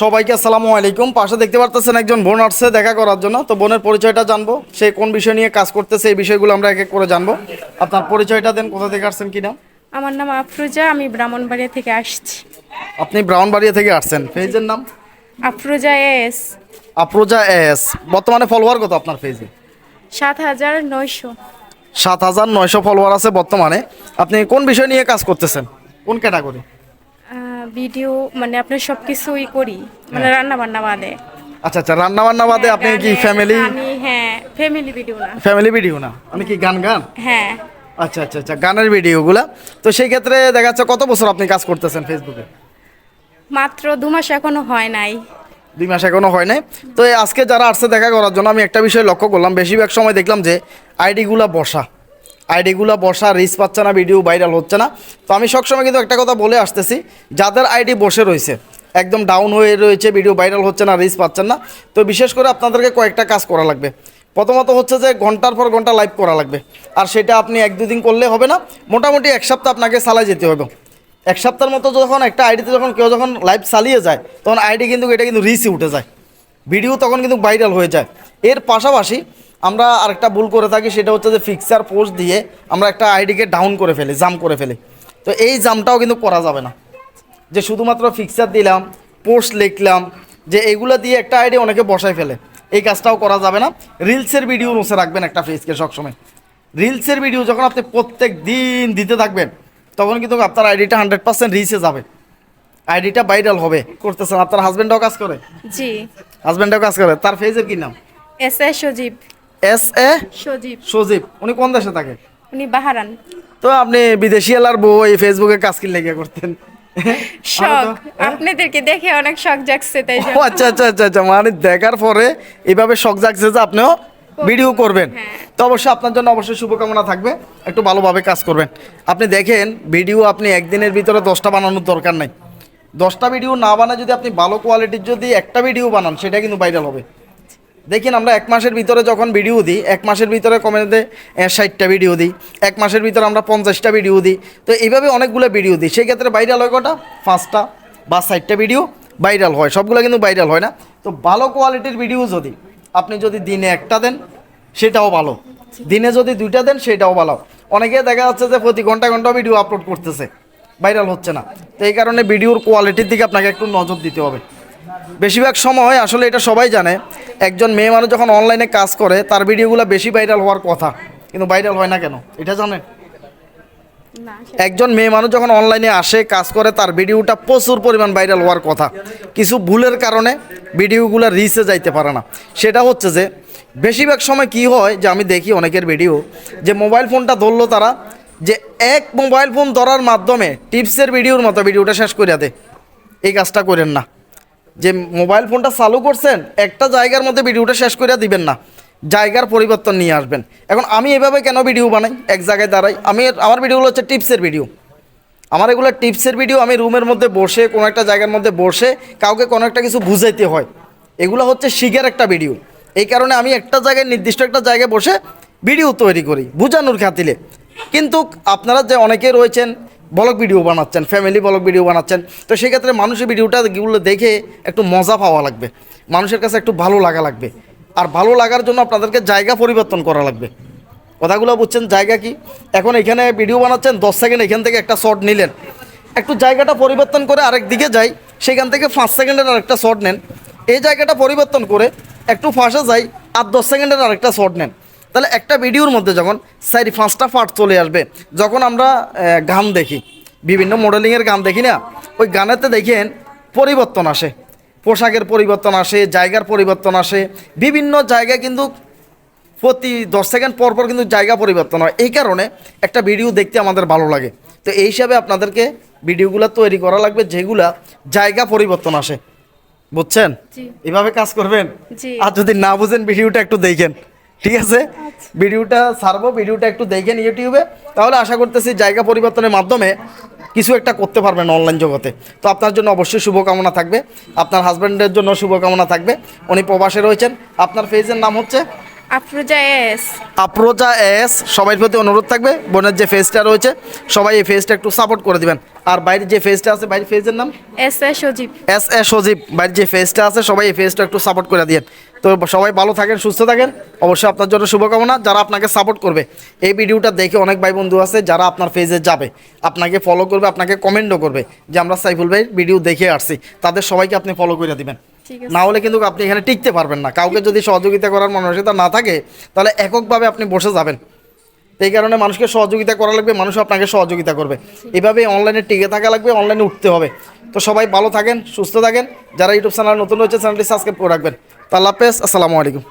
সবাইকে আসসালামু আলাইকুম। পাশে দেখতে পারতেছেন একজন বোন আসছে দেখা করার জন্য। তো বোনের পরিচয়টা জানব। সে কোন বিষয় নিয়ে কাজ করতেছে এই বিষয়গুলো আমরা এক এক করে জানব। আপনার পরিচয়টা দেন কোথা থেকে আসছেন কিনা আমার নাম আফরোজা আমি ব্রাহ্মণবাড়িয়া থেকে আসছি। আপনি ব্রাউনবাড়িয়া থেকে আসছেন। পেজের নাম? আফরোজা এস আপ্রোজা এস বর্তমানে ফলোয়ার কত আপনার পেজে? সাত হাজার নয়শো। সাত হাজার নয়শো ফলোয়ার আছে বর্তমানে। আপনি কোন বিষয় নিয়ে কাজ করতেছেন? কোন ক্যাটাগরি ভিডিও মানে আপনার সব কিছুই করি। মানে রান্না বান্না বাদে। আচ্ছা আচ্ছা রান্না বান্না বাদে আপনি কি ফ্যামিলি গানে, হ্যাঁ ফ্যামিলি ভিডিও না। ফ্যামিলি ভিডিও না? আমি কি গান গান? হ্যাঁ। আচ্ছা আচ্ছা আচ্ছা গানের ভিডিওগুলা তো সেই ক্ষেত্রে দেখা যাচ্ছে কত বছর আপনি কাজ করতেছেন ফেসবুকে মাত্র দু মাস এখনও হয় নাই। দুই মাস এখনও হয় নাই। তো আজকে যারা আসছে দেখা করার জন্য আমি একটা বিষয় লক্ষ্য করলাম। বেশিরভাগ সময় দেখলাম যে আইডিগুলা বসা। আইডিগুলা বসা রিচ পাচ্ছে না ভিডিও ভাইরাল হচ্ছে না। তো আমি সবসময় কিন্তু একটা কথা বলে আসতেছি, যাদের আইডি বসে রয়েছে, একদম ডাউন হয়ে রয়েছে ভিডিও ভাইরাল হচ্ছে না রিচ পাচ্ছেন না, তো বিশেষ করে আপনাদেরকে কয়েকটা কাজ করা লাগবে। প্রথমত হচ্ছে যে ঘণ্টার পর ঘণ্টা লাইভ করা লাগবে, আর সেটা আপনি এক দুদিন করলে হবে না, মোটামুটি এক সপ্তাহ আপনাকে চালাই যেতে হবে। এক সপ্তাহের মতো যখন একটা আইডিতে যখন কেউ যখন লাইভ চালিয়ে যায়, তখন আইডি কিন্তু, এটা কিন্তু রিচে উঠে যায়। ভিডিও তখন কিন্তু ভাইরাল হয়ে যায়। এর পাশাপাশি আমরা আরেকটা ভুল করে থাকি সেটা হচ্ছে যে ফিক্সার পোস্ট দিয়ে আমরা একটা আইডিকে ডাউন করে ফেলি জাম করে ফেলি। তো এই জামটাও কিন্তু করা যাবে না। যে শুধুমাত্র ফিক্সার দিলাম পোস্ট লিখলাম যে এগুলো দিয়ে একটা আইডি অনেকে বসায় ফেলে। এই কাজটাও করা যাবে না। রিলসের ভিডিও মুছে রাখবেন একটা ফেসকে সবসময়। রিলসের ভিডিও যখন আপনি প্রত্যেক দিন দিতে থাকবেন তখন কিন্তু আপনার আইডিটা হান্ড্রেড পার্সেন্ট রিচে যাবে। আইডিটা ভাইরাল হবে। করতেছেন আপনার হাজব্যান্ডও কাজ করে? জি। হাজব্যান্ডও কাজ করে। তার ফেজের কি নাম? S A Sajib. S A? Sajib. Sajib. উনি কোন দেশে থাকে? উনি বাহারান। তো আপনি বিদেশি এলার বউ এই ফেসবুকে কাজ কি লেগে করতেন। শখ। আপনাদেরকে দেখে অনেক শখ জাগছে তাই আচ্ছা আচ্ছা আচ্ছা আচ্ছা মানে দেখার পরে এভাবে শখ জাগছে যে আপনিও ভিডিও করবেন। হ্যাঁ। তো অবশ্যই আপনার জন্য অবশ্যই শুভকামনা থাকবে। একটু ভালোভাবে কাজ করবেন। আপনি দেখেন ভিডিও আপনি একদিনের ভিতরে দশটা বানানোর দরকার নাই। দশটা ভিডিও না বানায় যদি আপনি ভালো কোয়ালিটির যদি একটা ভিডিও বানান সেটা কিন্তু ভাইরাল হবে। দেখেন আমরা এক মাসের ভিতরে যখন ভিডিও দিই, এক মাসের ভিতরে কমেন্টে ষাটটা ভিডিও দিই, এক মাসের ভিতরে আমরা পঞ্চাশটা ভিডিও দিই। তো এইভাবে অনেকগুলো ভিডিও দিই। সেই ক্ষেত্রে ভাইরাল হয় কটা? পাঁচটা বা ষাটটা ভিডিও ভাইরাল হয়। সবগুলো কিন্তু ভাইরাল হয় না। তো ভালো কোয়ালিটির ভিডিও যদি আপনি যদি দিনে একটা দেন, সেটাও ভালো। দিনে যদি দুইটা দেন, সেটাও ভালো। অনেকে দেখা যাচ্ছে যে প্রতি ঘণ্টা ঘণ্টা ভিডিও আপলোড করতেছে। ভাইরাল হচ্ছে না। তো এই কারণে ভিডিওর কোয়ালিটির দিকে আপনাকে একটু নজর দিতে হবে। বেশিরভাগ সময় আসলে এটা সবাই জানে একজন মেয়ে মানুষ যখন অনলাইনে কাজ করে তার ভিডিওগুলো বেশি ভাইরাল হওয়ার কথা। কিন্তু ভাইরাল হয় না কেন? এটা জানেন? না একজন মেয়ে মানুষ যখন অনলাইনে আসে কাজ করে তার ভিডিওটা প্রচুর পরিমাণ ভাইরাল হওয়ার কথা। কিছু ভুলের কারণে ভিডিওগুলো রিচে যাইতে পারে না। সেটা হচ্ছে যে বেশিরভাগ সময় কি হয় যে আমি দেখি অনেকের ভিডিও যে মোবাইল ফোনটা ধরলো তারা যে এক মোবাইল ফোন ধরার মাধ্যমে টিপসের ভিডিওর মতো ভিডিওটা শেষ করে দেয়। এই কাজটা করেন না। যে মোবাইল ফোনটা চালু করছেন, একটা জায়গার মধ্যে ভিডিওটা শেষ করে দিবেন না। জায়গার পরিবর্তন নিয়ে আসবেন। এখন আমি এভাবে কেন ভিডিও বানাই? এক জায়গায় দাঁড়াই। আমি আমার ভিডিওগুলো হচ্ছে টিপসের ভিডিও। আমার এগুলো টিপসের ভিডিও আমি রুমের মধ্যে বসে, কোনো একটা জায়গার মধ্যে বসে কাউকে কোনো একটা কিছু বুঝাইতে হয়। এগুলো হচ্ছে শিখের একটা ভিডিও। এই কারণে আমি একটা জায়গায়, নির্দিষ্ট একটা জায়গায় বসে ভিডিও তৈরি করি, বুঝানোর খাতিলে কিন্তু আপনারা যে অনেকে রয়েছেন ব্লগ ভিডিও বানাচ্ছেন ফ্যামিলি ব্লগ ভিডিও বানাচ্ছেন। তো সেক্ষেত্রে মানুষের ভিডিওটা গুলো দেখে একটু মজা পাওয়া লাগবে। মানুষের কাছে একটু ভালো লাগা লাগবে। আর ভালো লাগার জন্য আপনাদেরকে জায়গা পরিবর্তন করা লাগবে। কথাগুলো বুঝছেন? জায়গা কি? এখন এখানে ভিডিও বানাচ্ছেন, দশ সেকেন্ড এখান থেকে একটা শট নিলেন। একটু জায়গাটা পরিবর্তন করে আরেক দিকে যাই, সেখান থেকে পাঁচ সেকেন্ডের আরেকটা শট নেন। এই জায়গাটা পরিবর্তন করে একটু ফাঁসে যাই, আর দশ সেকেন্ডের আরেকটা শট নেন। তাহলে একটা ভিডিওর মধ্যে যখন চারি পাঁচটা পার্ট চলে আসবে যখন আমরা গান দেখি বিভিন্ন মডেলিংয়ের গান দেখি না ওই গানেতে দেখেন পরিবর্তন আসে। পোশাকের পরিবর্তন আসে জায়গার পরিবর্তন আসে বিভিন্ন জায়গায় কিন্তু প্রতি দশ সেকেন্ড পর পর কিন্তু জায়গা পরিবর্তন হয়। এই কারণে একটা ভিডিও দেখতে আমাদের ভালো লাগে। তো এই হিসাবে আপনাদেরকে ভিডিওগুলো তৈরি করা লাগবে যেগুলা জায়গা পরিবর্তন আসে। বুঝছেন? এভাবে কাজ করবেন? আর যদি না বুঝেন ভিডিওটা একটু দেখেন। ঠিক আছে? ভিডিওটা ছাড়বো ভিডিওটা একটু দেখেন ইউটিউবে। তাহলে আশা করতেছি জায়গা পরিবর্তনের মাধ্যমে কিছু একটা করতে পারবেন অনলাইন জগতে। তো আপনার জন্য অবশ্যই শুভকামনা থাকবে। আপনার হাজব্যান্ডের জন্য শুভকামনা থাকবে। উনি প্রবাসে রয়েছেন। আপনার পেজের নাম হচ্ছে? আফরোজা এস। আপ্রোজা এস। সবাই প্রতি অনুরোধ থাকবে। বোনের যে ফেজটা রয়েছে সবাই এই ফেজটা একটু সাপোর্ট করে দিবেন। আর বাইরের যে ফেজটা আছে বাইরের ফেজের নাম? S A Sajib. S A Sajib. বাইরের যে ফেজটা আছে সবাই এই ফেজটা একটু সাপোর্ট করে দিন তো সবাই ভালো থাকেন সুস্থ থাকেন। অবশ্যই আপনার জন্য শুভকামনা। যারা আপনাকে সাপোর্ট করবে এই ভিডিওটা দেখে অনেক ভাই বন্ধু আছে যারা আপনার ফেজে যাবে আপনাকে ফলো করবে আপনাকে কমেন্টও করবে যে আমরা সাইফুল ভাই ভিডিও দেখে আসছি। তাদের সবাইকে আপনি ফলো করে দিবেন। না হলে কিন্তু আপনি এখানে টিকতে পারবেন না। কাউকে যদি সহযোগিতা করার মানসিকতা না থাকে তাহলে এককভাবে আপনি বসে যাবেন। এই কারণে মানুষকে সহযোগিতা করা লাগবে, মানুষ আপনাকে সহযোগিতা করবে। এভাবে অনলাইনে টিকে থাকা লাগবে অনলাইনে উঠতে হবে। তো সবাই ভালো থাকেন, সুস্থ থাকেন। যারা ইউটিউব চ্যানেল নতুন হয়েছে চ্যানেলটি সাবস্ক্রাইব করে রাখবেন। তো আল্লাহ হাফেজ, আসসালামু আলাইকুম।